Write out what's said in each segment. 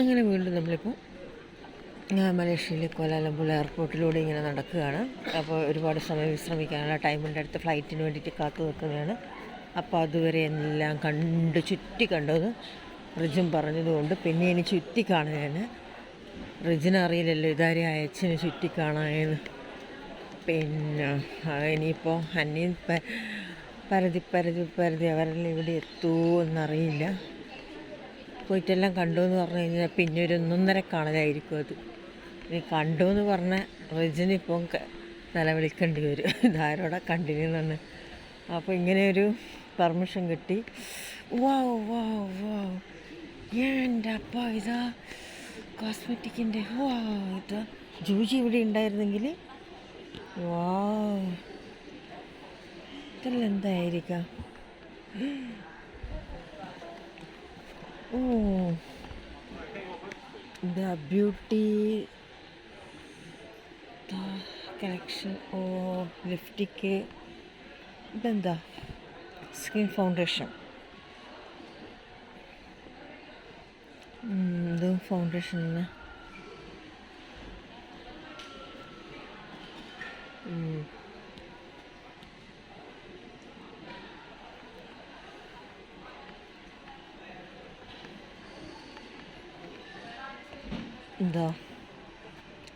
അങ്ങനെ വീണ്ടും നമ്മളിപ്പോൾ മലേഷ്യയിലെ കോലാലംപൂർ എയർപോർട്ടിലൂടെ ഇങ്ങനെ നടക്കുകയാണ്. അപ്പോൾ ഒരുപാട് സമയം വിശ്രമിക്കാനുള്ള ടൈമിന്റെ അടുത്ത് ഫ്ലൈറ്റിന് വേണ്ടിയിട്ട് കാത്തു നിൽക്കുകയാണ്. അപ്പോൾ അതുവരെ എല്ലാം കണ്ട് ചുറ്റി കണ്ടത് റിജും പറഞ്ഞതുകൊണ്ട് പിന്നെ ഇനി ചുറ്റി കാണുകയാണ്. റിജിനറിയില്ലല്ലോ ഇതാരെ അയച്ചിന് ചുറ്റി കാണാമെന്ന് പിന്നെ ഇനിയിപ്പോൾ അന്യം പരതി പരതി പരതി അവരെല്ലാം ഇവിടെ എത്തുമോ എന്നറിയില്ല. പോയിട്ടെല്ലാം കണ്ടു എന്ന് പറഞ്ഞു കഴിഞ്ഞാൽ പിന്നെ ഒരു ഒന്നൊന്നര കാണലായിരിക്കും അത്. ഇനി കണ്ടു എന്ന് പറഞ്ഞ റിജിന് ഇപ്പം നിലവിളിക്കേണ്ടി വരും. ധാരോടെ കണ്ടിന്യൂ തന്നെ അപ്പോൾ ഇങ്ങനെ ഒരു പെർമിഷൻ കിട്ടി. വാവ് വാവ് വാവ് എന്റെ അപ്പ ഇതാ കോസ്മെറ്റിക്കിന്റെ വാ ഇതാ ജൂജി ഇവിടെ ഉണ്ടായിരുന്നെങ്കിൽ. വാ. ഇതെല്ലാം എന്തായിരിക്കാം? Oh the beauty collection oh lipstick ഇതെന്താ സ്കിൻ ഫൗണ്ടേഷൻ ഇത് ഫൗണ്ടേഷൻ തന്നെ എന്താ?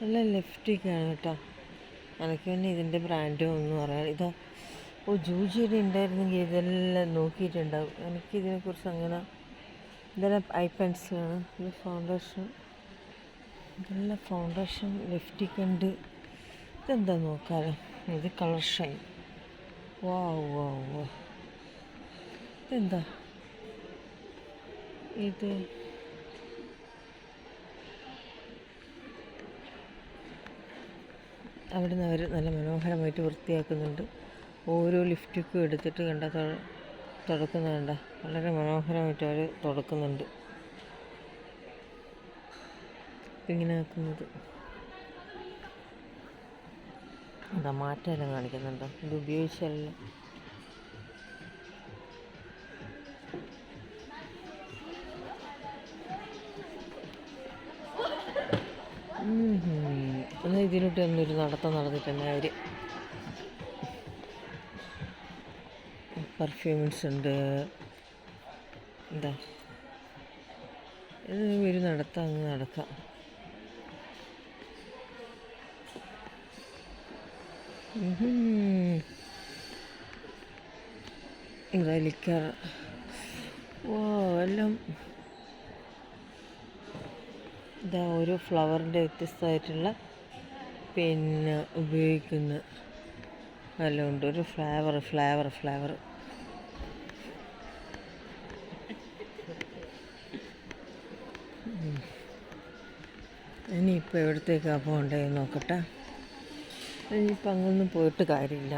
നല്ല ലിഫ്റ്റിക്കാണ് കേട്ടോ. എനിക്ക് പിന്നെ ഇതിന്റെ ബ്രാൻഡും ഒന്നും അറിയാം ഇതാ ഓ ജൂജിയുടെ ഉണ്ടായിരുന്നെങ്കിൽ ഇതെല്ലാം നോക്കിയിട്ടുണ്ടാവും. എനിക്കിതിനെക്കുറിച്ച് അങ്ങനെ ഇതെല്ലാം ഐ പെൻസിലാണ് ഇത് ഫൗണ്ടേഷൻ ഇതെല്ലാം ഫൗണ്ടേഷൻ ലിഫ്റ്റിക് ഉണ്ട്. ഇതെന്താ നോക്കാലോ? ഇത് കളർ ഷൈൻ വാ വാ വാ ഇതെന്താ? ഇത് അവിടെ നിന്ന് അവർ നല്ല മനോഹരമായിട്ട് വൃത്തിയാക്കുന്നുണ്ട്. ഓരോ ലിഫ്റ്റിക്കും എടുത്തിട്ട് കണ്ട തുടക്കുന്നത് കണ്ട വളരെ മനോഹരമായിട്ട് അവർ തുടക്കുന്നുണ്ട്. ഇങ്ങനെ ആക്കുന്നത് എന്താ മാറ്റമെല്ലാം കാണിക്കുന്നുണ്ടോ. ഇത് ഉപയോഗിച്ചല്ല. ഇതിലോട്ട് ഒന്നൊരു നടത്തം നടന്നിട്ടുണ്ട് അവർ പെർഫ്യൂംസ് ഉണ്ട്. എന്താ? ഇത് ഒരു നടത്തം അങ്ങ് നടക്കാം. ഇതാ ലിക്കർ ഓ എല്ലാം. ഇതാ ഓരോ ഫ്ലവറിന്റെ വ്യത്യസ്തമായിട്ടുള്ള പിന്നെ ഉപയോഗിക്കുന്ന എല്ലാം ഉണ്ട് ഒരു ഫ്ലേവർ ഫ്ലേവർ ഫ്ലേവർ ഇനിയിപ്പോൾ എവിടത്തേക്കാണ് പോകേണ്ടതെന്ന് നോക്കട്ടെ. ഇനിയിപ്പോൾ അങ്ങൊന്നും പോയിട്ട് കാര്യമില്ല.